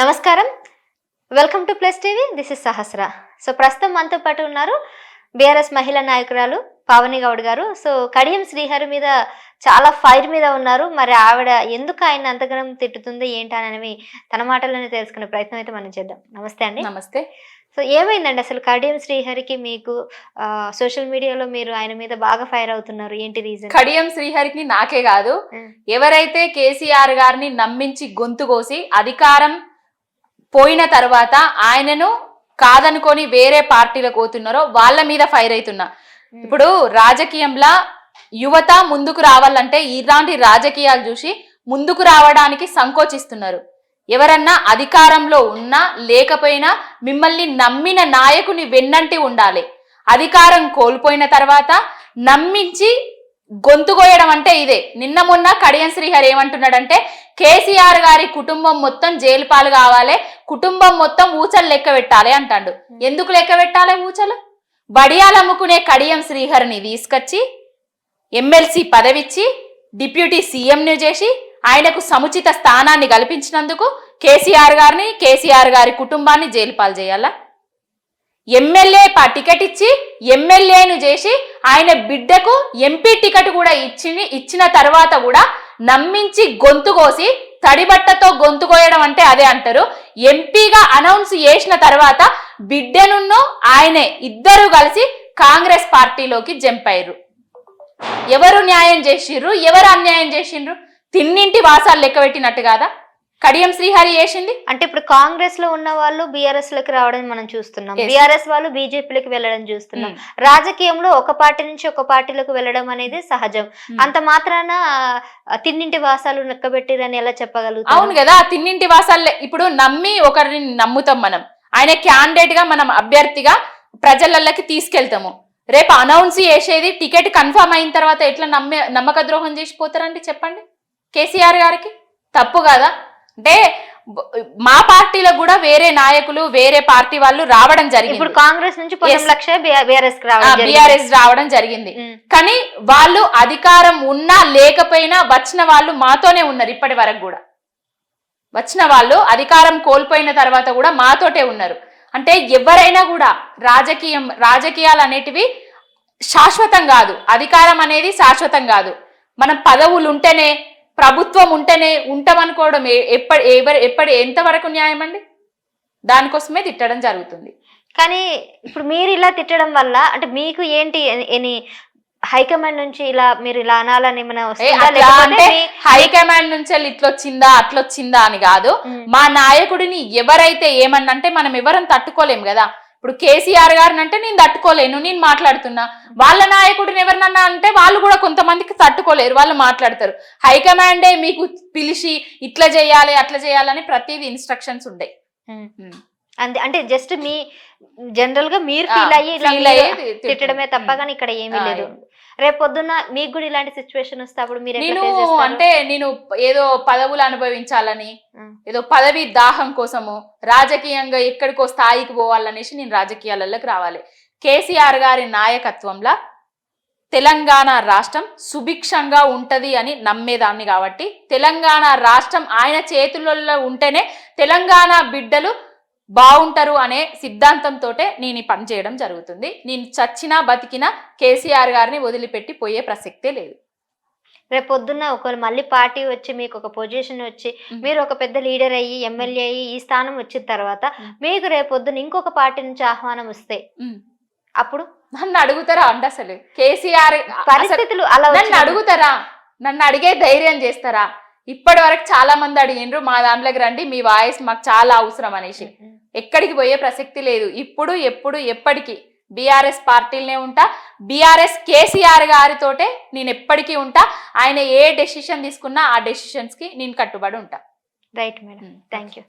నమస్కారం. Welcome to plus TV this is Sahasra so ప్రస్తుతం మనతో పాటు ఉన్నారు బీఆర్ఎస్ మహిళా నాయకురాలు పావని గౌడ్ గారు. సో కడియం శ్రీహరి మీద చాలా ఫైర్ మీద ఉన్నారు. మరి ఆవిడ ఎందుకు ఆయన అంతగానం తిట్టుతుంది ఏంటనేవి తన మాటల్లోనే తెలుసుకునే ప్రయత్నం అయితే మనం చేద్దాం. నమస్తే అండి. నమస్తే. సో ఏమైందండి అసలు కడియం శ్రీహరికి మీకు సోషల్ మీడియాలో మీరు ఆయన మీద బాగా ఫైర్ అవుతున్నారు? ఏంటి రీజన్ కడియం శ్రీహరికి నాకే కాదు. ఎవరైతే కేసీఆర్ గారిని నమ్మించి గొంతు కోసి అధికారం పోయిన తర్వాత ఆయనను కాదనుకొని వేరే పార్టీలకు పోతున్నారో వాళ్ళ మీద ఫైర్ అవుతున్నా ఇప్పుడు రాజకీయంలో యువత ముందుకు రావాలంటే ఇలాంటి రాజకీయాలు చూసి ముందుకు రావడానికి సంకోచిస్తున్నారు. ఎవరన్నా అధికారంలో ఉన్నా లేకపోయినా మిమ్మల్ని నమ్మిన నాయకుని వెన్నంటి ఉండాలి. అధికారం కోల్పోయిన తర్వాత నమ్మించి గొంతు కోయడం అంటే ఇదే. నిన్న మొన్న కడియం శ్రీహరి ఏమంటున్నాడంటే కేసీఆర్ గారి కుటుంబం మొత్తం జైలు పాలు కావాలి కుటుంబం మొత్తం ఊచలు లెక్క పెట్టాలి అంటాడు. ఎందుకు లెక్క పెట్టాలి ఊచలు? బడియాలు అమ్ముకునే కడియం శ్రీహరిని తీసుకొచ్చి ఎమ్మెల్సీ పదవిచ్చి డిప్యూటీ సీఎంను చేసి ఆయనకు సముచిత స్థానాన్ని కల్పించినందుకు కేసీఆర్ గారిని కేసీఆర్ గారి కుటుంబాన్ని జైలు పాలు చేయాలా? ఎమ్మెల్యే టికెట్ ఇచ్చి ఎమ్మెల్యేను చేసి ఆయన బిడ్డకు ఎంపీ టికెట్ కూడా ఇచ్చి ఇచ్చిన తర్వాత కూడా నమ్మించి గొంతు కోసి తడిబట్టతో గొంతు కోయడం అంటే అదే అంటారు. ఎంపీగా అనౌన్స్ చేసిన తర్వాత బిడ్డనున్నో ఆయనే ఇద్దరు కలిసి కాంగ్రెస్ పార్టీలోకి జంప్ అయ్యారు ఎవరు న్యాయం చేసిండ్రు ఎవరు అన్యాయం చేసిండ్రు తిన్నింటి వాసాలు లెక్క పెట్టినట్టు కాదా? కడియం శ్రీహరి చేసింది? అంటే ఇప్పుడు కాంగ్రెస్లో ఉన్న వాళ్ళు బీఆర్ఎస్లోకి రావడం మనం చూస్తున్నాం. బీఆర్ఎస్ వాళ్ళు బీజేపీలోకి వెళ్ళడం చూస్తున్నాం. రాజకీయంలో ఒక పార్టీ నుంచి ఒక పార్టీలోకి వెళ్ళడం అనేది సహజం. Hmm. అంత మాత్రాన తిన్నింటి వాసాలు నెక్కబెట్టిరని ఎలా చెప్పగలుగుతాం? అవును కదా తిన్నింటి వాసాలే. ఇప్పుడు నమ్మి ఒకరిని నమ్ముతాం మనం. ఆయన క్యాండిడేట్గా మనం అభ్యర్థిగా ప్రజలకి తీసుకెళ్తాము. రేపు అనౌన్స్ చేసేది టికెట్ కన్ఫర్మ్ అయిన తర్వాత ఎట్లా నమ్మే నమ్మక ద్రోహం చేసిపోతారండి చెప్పండి? కేసీఆర్ గారికి? తప్పు కదా. అంటే మా పార్టీలో కూడా వేరే నాయకులు వేరే పార్టీ వాళ్ళు రావడం ఇప్పుడు జరిగింది కాంగ్రెస్ నుంచి బీఆర్ఎస్ రావడం జరిగింది. కానీ వాళ్ళు అధికారం ఉన్నా లేకపోయినా వచ్చిన వాళ్ళు మాతోనే ఉన్నారు ఇప్పటి వరకు కూడా. వచ్చిన వాళ్ళు అధికారం కోల్పోయిన తర్వాత కూడా మాతోటే ఉన్నారు. అంటే ఎవరైనా కూడా రాజకీయం రాజకీయాలు అనేటివి శాశ్వతం కాదు. అధికారం అనేది శాశ్వతం కాదు. మనం పదవులు ఉంటేనే ప్రభుత్వం ఉంటేనే ఉంటామనుకోవడం ఎప్పటి ఎవరు ఎప్పటి ఎంతవరకు న్యాయం అండి? దానికోసమే తిట్టడం జరుగుతుంది. కానీ ఇప్పుడు మీరు ఇలా తిట్టడం వల్ల అంటే మీకు ఏంటి ఎని హైకమాండ్ నుంచి ఇలా మీరు ఇలా అనాలని హైకమాండ్ నుంచి వెళ్ళి ఇట్లొచ్చిందా అట్లొచ్చిందా అని కాదు. మా నాయకుడిని ఎవరైతే ఏమన్నంటే మనం ఎవరం తట్టుకోలేం కదా. ఇప్పుడు కేసీఆర్ గారిని అంటే నేను తట్టుకోలేను నేను మాట్లాడుతున్నా. వాళ్ళ నాయకుడిని ఎవరినన్నా అంటే వాళ్ళు కూడా కొంతమందికి తట్టుకోలేరు వాళ్ళు మాట్లాడతారు. హైకమాండే మీకు పిలిచి ఇట్లా చేయాలి అట్లా చేయాలని ప్రతిదీ ఇన్స్ట్రక్షన్స్ ఉంటాయి ఉమ్. అంతే అంటే జస్ట్ మీ జనరల్గా మీరు ఫీల్ అయ్యి. తిట్టడమే తప్ప. కానీ ఇక్కడ ఏమీ లేదు. రేపు పొద్దున్న మీకు కూడా ఇలాంటి సిచ్యువేషన్ వస్తే అప్పుడు మీరు నేను? అంటే నేను ఏదో పదవులు అనుభవించాలని. ఏదో పదవి దాహం కోసము రాజకీయంగా ఎక్కడికో స్థాయికి పోవాలనేసి నేను రాజకీయాలలోకి రావాలి కేసీఆర్ గారి నాయకత్వంలో తెలంగాణ రాష్ట్రం సుభిక్షంగా ఉంటది అని నమ్మేదాన్ని కాబట్టి తెలంగాణ రాష్ట్రం ఆయన చేతులలో ఉంటేనే తెలంగాణ బిడ్డలు బాగుంటారు అనే సిద్ధాంతంతో నేను పని చేయడం జరుగుతుంది నేను చచ్చినా బతికినా కేసీఆర్ గారిని వదిలిపెట్టి పోయే ప్రసక్తే లేదు రేపు పొద్దున్న ఒకవేళ మళ్ళీ పార్టీ వచ్చి మీకు ఒక పొజిషన్ వచ్చి. మీరు ఒక పెద్ద లీడర్ అయ్యి ఎమ్మెల్యే అయ్యి ఈ స్థానం వచ్చిన తర్వాత. మీకు రేపు పొద్దున్న ఇంకొక పార్టీ నుంచి ఆహ్వానం వస్తే. అప్పుడు నన్ను అడుగుతారా అండి అసలు కేసీఆర్ పరిస్థితులు అలా నన్ను అడుగుతారా నన్ను అడిగే ధైర్యం చేస్తారా ఇప్పటి వరకు చాలా మంది అడిగిండ్రు మా దాంట్లోకి రండి మీ వాయిస్ మాకు చాలా అవసరం అనేసి. ఎక్కడికి పోయే ప్రసక్తి లేదు. ఇప్పుడు ఎప్పుడు ఎప్పటికీ బీఆర్ఎస్ పార్టీలనే ఉంటా. బీఆర్ఎస్ కేసీఆర్ గారితోటే నేను ఎప్పటికీ ఉంటా. ఆయన ఏ డెసిషన్ తీసుకున్నా ఆ డెసిషన్స్కి నేను కట్టుబడి ఉంటా. Right madam. Um. Thank you